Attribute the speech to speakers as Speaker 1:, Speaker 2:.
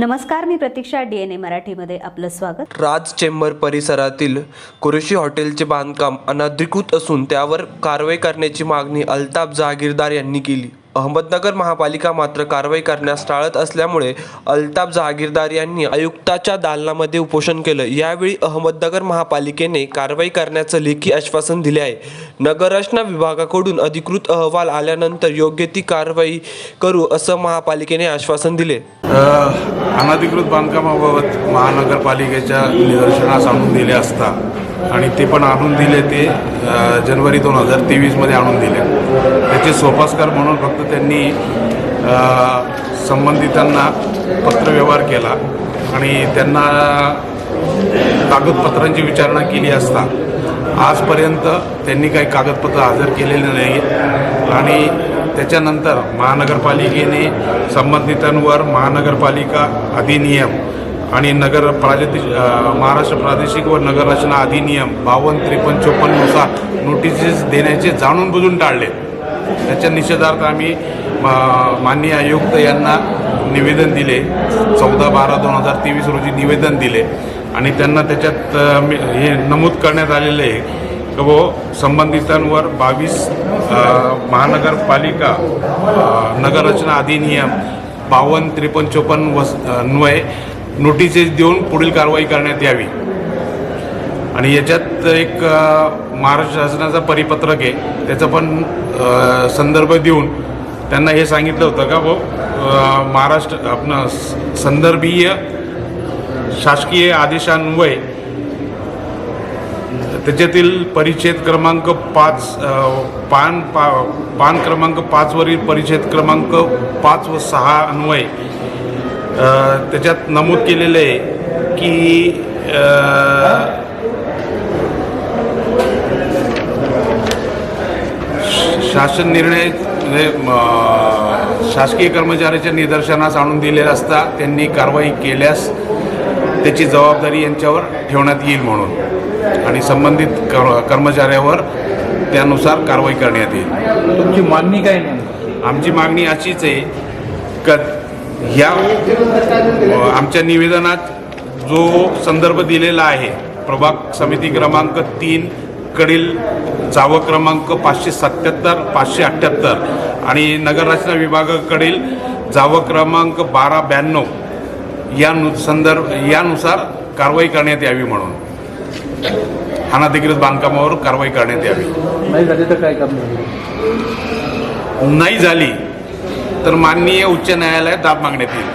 Speaker 1: नमस्कार मी प्रतीक्षा D N A मराठीमध्ये आपलं स्वागत.
Speaker 2: राज चेंबर परिसरातील कुरेशी हॉटेलचे बांधकाम अनधिकृत असून त्यावर कारवाई करण्याची मागणी अल्ताफ जहागीरदार यांनी केली. अहमदनगर महापालिका मात्र कारवाई करण्यास टाळत असल्यामुळे अल्ताफ जहागीरदार यांनी आयुक्ताच्या दालनामध्ये उपोषण केलं. यावेळी अहमदनगर महापालिकेने कारवाई करण्याचं लेखी आश्वासन दिले आहे. नगररचना विभागाकडून अधिकृत अहवाल आल्यानंतर योग्य ती कारवाई करू असं महापालिकेने आश्वासन दिले.
Speaker 3: अनधिकृत बांधकामाबाबत महानगरपालिकेच्या निदर्शनास आणून दिले असता आणि ते पण आणून दिले ते जनवरी दोन हजार तेवीसमध्ये आणून दिले. त्याचे सोपासकार म्हणून फक्त त्यांनी संबंधितांना पत्रव्यवहार केला आणि त्यांना कागदपत्रांची विचारणा केली असता. आजपर्यंत त्यांनी काही कागदपत्र हजर केलेले नाही. आणि त्याच्यानंतर महानगरपालिकेने संबंधितांवर महानगरपालिका अधिनियम आणि नगर प्रादेशिक महाराष्ट्र प्रादेशिक व नगररचना अधिनियम बावन्न त्रेपन्न चोपन्ननुसार नोटिसेस देण्याचे जाणून बुजून टाळले. त्याच्या निषेधार्थ आम्ही माननीय आयुक्त यांना निवेदन दिले. चौदा बारा दोन हजार तेवीस रोजी निवेदन दिले. आणि त्यांना त्याच्यात हे नमूद करण्यात आलेलं आहे की वो संबंधितांवर बावीस महानगरपालिका नगररचना अधिनियम बावन्न त्रेपन्न चोपन्न वस अन्वये नोटिसेस देऊन पुढील कारवाई करण्यात यावी. आणि याच्यात एक महाराष्ट्र शासनाचा परिपत्रक आहे. त्याचा पण संदर्भ देऊन त्यांना हे सांगितलं होतं का भाऊ महाराष्ट्र आपण संदर्भीय शासकीय आदेशान्वये त्याच्यातील परिच्छेद क्रमांक पाच पान पा पान क्रमांक पाचवरील परिच्छेद क्रमांक पाच व सहा अन्वये त्याच्यात नमूद केलेलं आहे की शासन निर्णय म, शासकीय कर्मचाऱ्याच्या निदर्शनास आणून दिले असता त्यांनी कारवाई केल्यास त्याची जबाबदारी यांच्यावर ठेवण्यात येईल म्हणून. आणि संबंधित कर कर्मचाऱ्यावर त्यानुसार कारवाई करण्यात येईल.
Speaker 4: तुमची मागणी काय
Speaker 3: आमची मागणी अशीच आहे का ह्या आमच्या निवेदनात जो संदर्भ दिलेला आहे प्रभाग समिती क्रमांक तीन कडील जावं क्रमांक पाचशे सत्याहत्तर पाचशे अठ्ठ्याहत्तर आणि नगररचना विभागाकडील जावं क्रमांक बारा ब्याण्णव या नु संदर्भ यानुसार कारवाई करण्यात यावी म्हणून. अनधिकृत बांधकामावर कारवाई करण्यात यावी.
Speaker 4: नाही झाले तर काय करणार?
Speaker 3: नाही झाली तर माननीय उच्च न्यायालयात दाब मागण्यात येईल.